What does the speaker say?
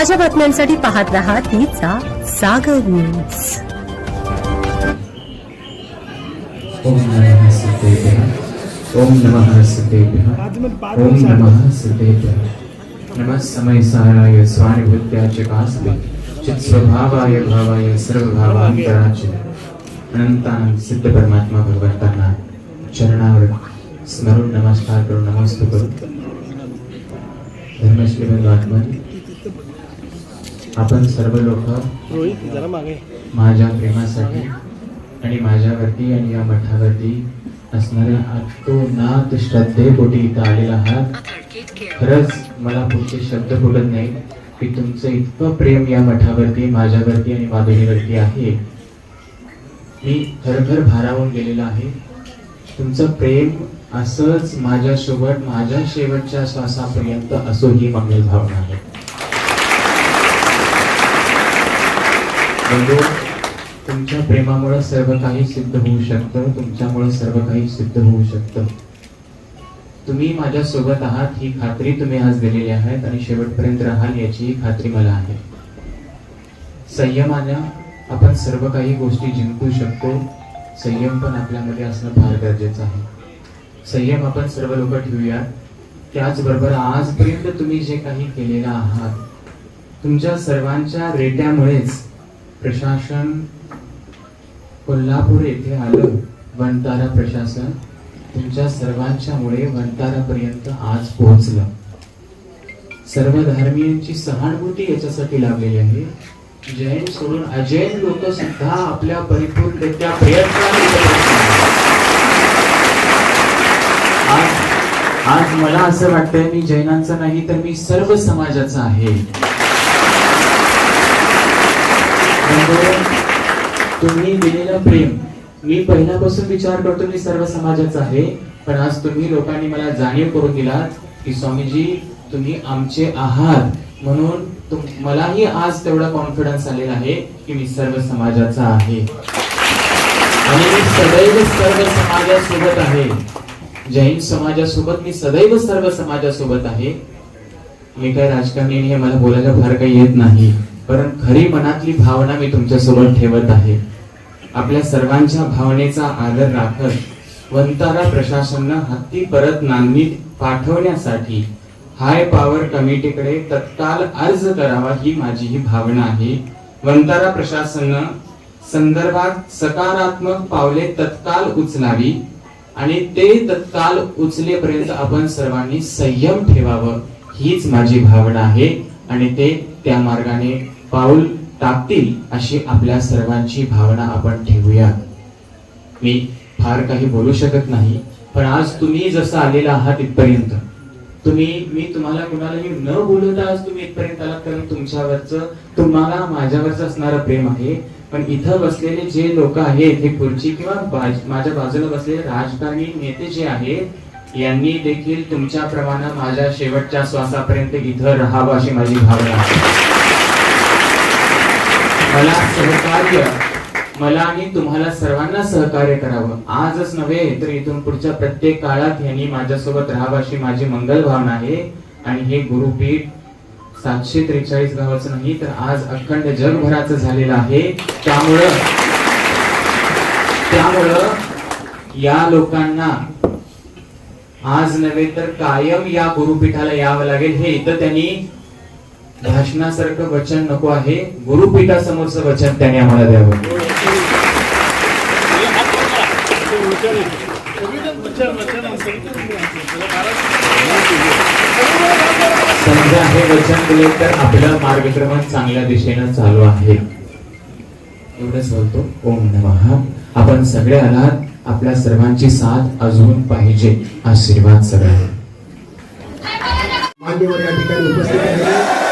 ताज्या बातम्यांसाठी पाहत रहा तिचा सागर न्यूज ओम नमः सिद्धेभ्यः ओम नमः सिद्धेभ्यः ओम नमः सिद्धेभ्यः नमः समय साराय स्वानुभूत्याच कास्ते चित स्वभावाय भावाय सर्वभावांतराच अनंतानंद सिद्ध परमात्मा भगवंतांना चरणावर स्मरून नमस्कार करून नमस्ते करू धर्मश्री बंधू आपण सर्व लोक माझ्या प्रेमासाठी आणि माझ्यावरती आणि या मठावरती असणाऱ्या अतोनात श्रद्धेपोटी इथं आलेला आहात. खरंच मला पुढचे शब्द बोलत नाही की तुमचं इतकं प्रेम या मठावरती माझ्यावरती आणि माधुरीवरती आहे. मी खरोखर भारावून गेलेलो आहे. तुमचं प्रेम असंच माझ्यासोबत माझ्या शेवटच्या श्वासापर्यंत असो ही मंगल भावना आहे. बंधू तुमच्या प्रेमामुळे सर्व काही सिद्ध होऊ शकतं तुमच्यामुळे सर्व काही सिद्ध होऊ शकतं. तुम्ही माझ्या सोबत आहात ही खात्री तुम्ही आज दिलेली आहेत आणि शेवटपर्यंत राहाल याची खात्री मला आहे. संयमानं आपण सर्व काही गोष्टी जिंकू शकतो संयम पण आपल्यामध्ये असणं फार गरजेचं आहे. संयम आपण सर्व लोक ठेवूया त्याचबरोबर आजपर्यंत तुम्ही जे काही केलेलं आहात तुमच्या सर्वांच्या रेट्यामुळेच प्रशासन कोल्हापूर येथे आलं वनतारा प्रशासन. तुमच्या सर्वांच्यामुळे वनतारापर्यंत आज पोहोचलं. सर्व धर्मियांची सहानुभूती याच्यासाठी लागलेली आहे. जैन सोडून अजैन लोक सुद्धा आपल्या परिपूर्णरित्या प्रयत्न आज आज मला असं वाटतंय मी जैनांचा नाही तर मी सर्व समाजाचा आहे. तुम्ही दिलेलं प्रेम मी पहिल्यापासून विचार करतो मी सर्व समाजाचा आहे पण आज तुम्ही लोकांनी मला जाणीव करून दिलात की स्वामीजी तुम्ही आमचे आहात म्हणून मलाही आज तेवढा कॉन्फिडन्स आलेला आहे की मी सर्व समाजाचा आहे. आणि मी सदैव सर्व समाजासोबत आहे. जैन समाजासोबत मी सदैव सर्व समाजासोबत आहे. मी काय राजकारणी हे मला बोलायला फार काही येत नाही. पण खरी मनातली भावना मी तुमच्यासोबत ठेवत आहे. आपल्या सर्वांच्या भावनेचा आदर राखत वंतारा प्रशासनानं हत्ती परत नांदणी पाठवण्यासाठी हाय पॉवर कमिटीकडे तत्काल अर्ज करावा ही माझी ही भावना आहे. वंतारा प्रशासनानं संदर्भात सकारात्मक पावले तत्काल उचलावी आणि ते तत्काल उचलेपर्यंत आपण सर्वांनी संयम ठेवावं हीच माझी भावना आहे आणि ते त्या मार्गाने पाऊल टाकतील अशी आपल्या सर्वांची भावना आपण ठेवूया. मी फार काही बोलू शकत नाही पण आज तुम्ही जसं आलेला आहात इथपर्यंत तुम्ही मी तुम्हाला कुणालाही न बोलवता आज तुम्ही इथपर्यंत आलात कारण तुमच्यावरचं तुम्हाला माझ्यावरचं असणारं प्रेम आहे. पण इथं बसलेले जे लोक आहेत हे पुढची किंवा माझ्या बाजूला बसलेले राजकारणी नेते जे आहेत यांनी देखील तुमच्या तुमच्याप्रमाणे माझ्या शेवटच्या श्वासापर्यंत इथं राहावं अशी माझी भावना आहे. मला सहकार्य मला आणि तुम्हाला सर्वांना सहकार्य करावं. आजच नव्हे तर इथून पुढच्या प्रत्येक काळात यांनी माझ्यासोबत राहावं अशी माझी मंगल भावना आहे. आणि हे गुरुपीठ सातशे त्रेचाळीस गावाचं नाही तर आज अखंड जगभराचं झालेलं आहे. त्यामुळं त्यामुळं या लोकांना आज नव्हे तर कायम या गुरुपीठाला यावं लागेल. हे इथं त्यांनी भाषणासारखं वचन नको आहे. गुरुपीठासमोरचं वचन त्यांनी आम्हाला द्यावं. समजा हे वचन दिले तर आपलं मार्गक्रमण चांगल्या दिशेनं चालू आहे. एवढंच बोलतो. ओम नमः. आपण सगळे आलात. आपल्या सर्वांची साथ अजून पाहिजे. आशीर्वाद सगळ्या मान्यवर या ठिकाणी उपस्थित आहे